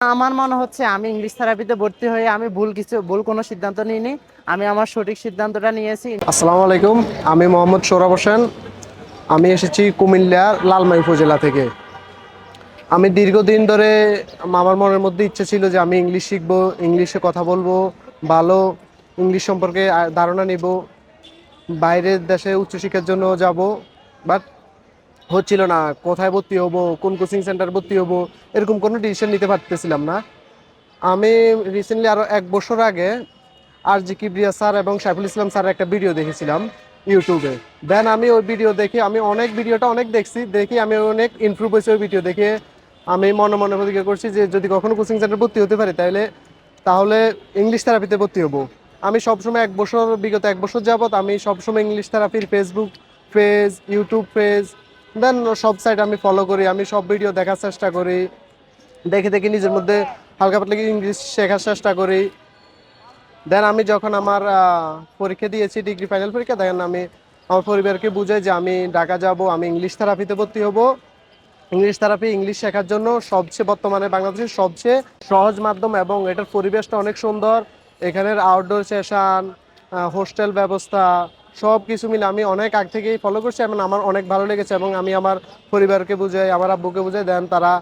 আমার মনে হচ্ছে আমি ইংলিশ থেরাপিতে ভর্তি হয়ে আমি ভুল কিছু, ভুল কোনো সিদ্ধান্ত নিইনি। আমি আমার সঠিক সিদ্ধান্তটা নিয়েছি। আসসালামু আলাইকুম, আমি মোহাম্মদ সৌরভ হোসেন। আমি এসেছি কুমিল্লার লালমাই উপজেলা থেকে। আমি দীর্ঘদিন ধরে আমার মনের মধ্যে ইচ্ছে ছিল যে আমি ইংলিশ শিখব ইংলিশে কথা বলব, ভালো ইংলিশ সম্পর্কে ধারণা নিব, বাইরের দেশে উচ্চশিক্ষার জন্য যাব বাট হচ্ছিল না, কোথায় ভর্তি হব, কোন কোচিং সেন্টার ভর্তি হব, এরকম কোনো ডিসিশন নিতে পারতেছিলাম না। আমি রিসেন্টলি আরও এক বছর আগে আর জি কিবরিয়া স্যার এবং সাইফুল ইসলাম স্যারের একটা ভিডিও দেখেছিলাম ইউটিউবে। দেন আমি ওই ভিডিও দেখে, আমি অনেক ভিডিওটা অনেক দেখছি, দেখি আমি অনেক ইমপ্রুভ হয়েছি ওই ভিডিও দেখে। আমি মনে মনে প্রতিজ্ঞা করছি যে যদি কখনো কোচিং সেন্টার ভর্তি হতে পারি, তাহলে তাহলে ইংলিশ থেরাপিতে ভর্তি হব। আমি সবসময় এক বছর, বিগত এক বছর যাবত আমি সবসময় ইংলিশ থেরাপির Facebook page YouTube page then সব সাইট আমি ফলো করি, আমি সব ভিডিও দেখার চেষ্টা করি। দেখে দেখে নিজের মধ্যে হালকা পাতলা ইংলিশ শেখার চেষ্টা করি। দেন আমি যখন আমার পরীক্ষা দিয়েছি ডিগ্রি ফাইনাল পরীক্ষা দেখেন আমি আমার পরিবারকে বুঝাই যে আমি ঢাকা যাব, আমি ইংলিশ থেরাপিতে ভর্তি হব। ইংলিশ থেরাপি ইংলিশ শেখার জন্য সবচেয়ে বর্তমানে বাংলাদেশের সবচেয়ে সহজ মাধ্যম এবং এটার পরিবেশটা অনেক সুন্দর। এখানের আউটডোর সেশন হোস্টেল ব্যবস্থা সব কিছু মিলে আমি অনেক আগ থেকেই ফলো করছি, এবং আমার অনেক ভালো লেগেছে, এবং আমি আমার পরিবারকে বুঝাই, আমার আব্বুকে বুঝাই দেন তারা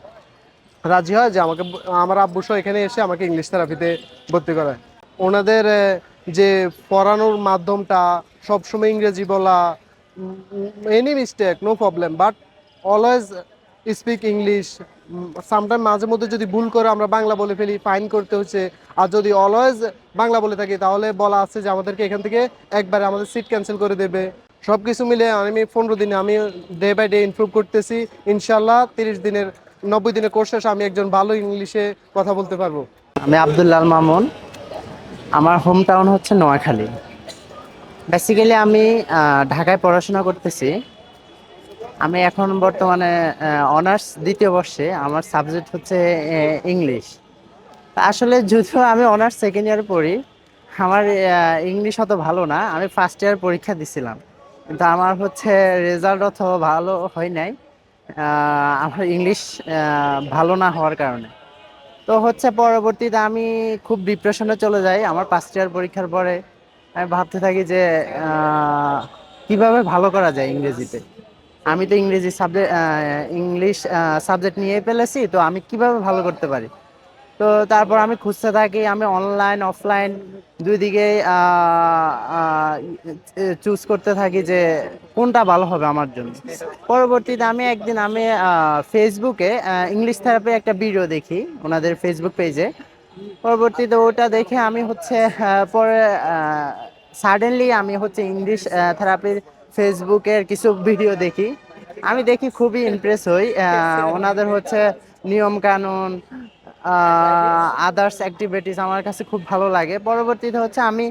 রাজি হয় যে আমাকে আমার আব্বু সহ এখানে এসে আমাকে ইংলিশ থেরাপিতে ভর্তি করায়। ওনাদের যে পড়ানোর মাধ্যমটা, সবসময় ইংরেজি বলা any mistake no problem but always speak English sometime মাঝে মধ্যে যদি ভুল করে আমরা বাংলা বলে ফেলি ফাইন করতে হচ্ছে। আর যদি অলওয়েজ বাংলা বলে থাকি, তাহলে বলা আছে যে আমাদেরকে এখান থেকে একবারে আমাদের সিট ক্যান্সেল করে দেবে। সব কিছু মিলে আমি পনেরো দিনে, আমি ডে বাই ডে ইমপ্রুভ করতেছি। ইনশাল্লাহ তিরিশ দিনের, নব্বই দিনের কোর্স শেষে আমি একজন ভালো ইংলিশে কথা বলতে পারব। আমি আবদুল্লাল মামুন। আমার হোম টাউন হচ্ছে নোয়াখালী। বেসিক্যালি আমি ঢাকায় পড়াশোনা করতেছি। আমি এখন বর্তমানে অনার্স দ্বিতীয় বর্ষে, আমার সাবজেক্ট হচ্ছে ইংলিশ আসলে যদিও আমি অনার্স সেকেন্ড ইয়ারে পড়ি, আমার ইংলিশ অত ভালো না, আমি ফার্স্ট ইয়ার পরীক্ষা দিছিলাম। কিন্তু আমার হচ্ছে রেজাল্ট অত ভালো হয় নাই আমার ইংলিশ ভালো না হওয়ার কারণে। তো হচ্ছে পরবর্তীতে আমি খুব ডিপ্রেশনে চলে যাই, আমার ফার্স্ট ইয়ার পরীক্ষার পরে। আমি ভাবতে থাকি যে কীভাবে ভালো করা যায় ইংরেজিতে। আমি তো ইংরেজি সাবজেক্ট ইংলিশ সাবজেক্ট নিয়ে ফেলেছি, তো আমি কীভাবে ভালো করতে পারি? তো তারপর আমি খুঁজতে থাকি, আমি অনলাইন অফলাইন দুই দিকে চুজ করতে থাকি যে কোনটা ভালো হবে আমার জন্য। পরবর্তীতে আমি একদিন আমি ফেসবুকে ইংলিশ থেরাপি একটা ভিডিও দেখি, ওনাদের ফেসবুক পেজে পরবর্তীতে ওটা দেখে আমি হচ্ছে পরে সাডেনলি আমি হচ্ছে ইংলিশ থেরাপির ফেসবুকের কিছু ভিডিও দেখি। আমি দেখি খুবই ইমপ্রেস হই। ওনাদের হচ্ছে নিয়ম কানুন আদার্স অ্যাক্টিভিটিস আমার কাছে খুব ভালো লাগে। পরবর্তীতে হচ্ছে আমি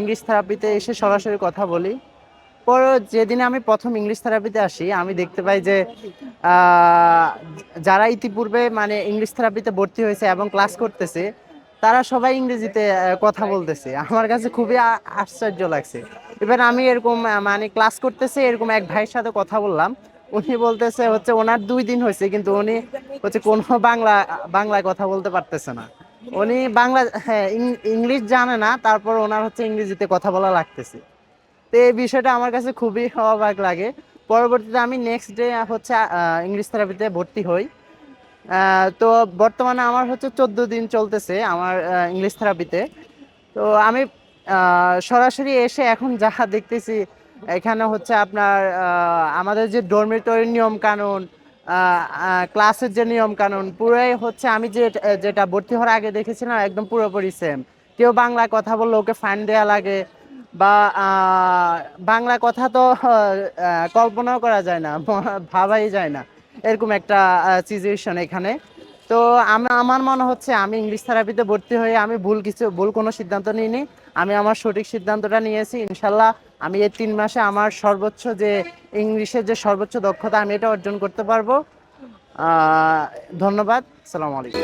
ইংলিশ থেরাপিতে এসে সরাসরি কথা বলি। পর যেদিন আমি প্রথম ইংলিশ থেরাপিতে আসি, আমি দেখতে পাই যে যারা ইতিপূর্বে মানে ইংলিশ থেরাপিতে ভর্তি হয়েছে এবং ক্লাস করতেছে, তারা সবাই ইংরেজিতে কথা বলতেছে। আমার কাছে খুবই আশ্চর্য লাগছে। এবার আমি এরকম মানে ক্লাস করতেছে, এরকম এক ভাইয়ের সাথে কথা বললাম। উনি বলতেছে হচ্ছে ওনার দুই দিন হয়েছে, কিন্তু উনি হচ্ছে কোনো বাংলা, বাংলায় কথা বলতে পারতেছে না। উনি বাংলা হ্যাঁ ইংলিশ জানে না, তারপর ওনার হচ্ছে ইংরেজিতে কথা বলা লাগতেছে। তো এই বিষয়টা আমার কাছে খুবই অবাক লাগে। পরবর্তীতে আমি নেক্সট ডে হচ্ছে ইংলিশ থেরাপিতে ভর্তি হই। তো বর্তমানে আমার হচ্ছে চোদ্দ দিন চলতেছে আমার ইংলিশ থেরাপিতে তো আমি সরাসরি এসে এখন যা দেখতেছি, এখানে হচ্ছে আপনার আমাদের যে ডরমিটরি নিয়ম কানুন ক্লাসের যে নিয়ম কানুন, পুরাই হচ্ছে আমি যে, যেটা ভর্তি হওয়ার আগে দেখেছিলাম, একদম পুরোপুরি সেম কেউ বাংলা কথা বললে ওকে ফাইন দেওয়া লাগে, বা বাংলা কথা তো কল্পনাও করা যায় না, ভাবাই যায় না, এরকম একটা সিচুয়েশন এখানে। তো আমি আমার মনে হচ্ছে আমি ইংলিশ থেরাপিতে ভর্তি হয়ে আমি ভুল কিছু, ভুল কোনো সিদ্ধান্ত নিইনি। আমি আমার সঠিক সিদ্ধান্তটা নিয়েছি, ইনশাল্লাহ। আমি এই তিন মাসে আমার সর্বোচ্চ যে ইংলিশের যে সর্বোচ্চ দক্ষতা, আমি এটা অর্জন করতে পারব। ধন্যবাদ। সালাম আলাইকুম।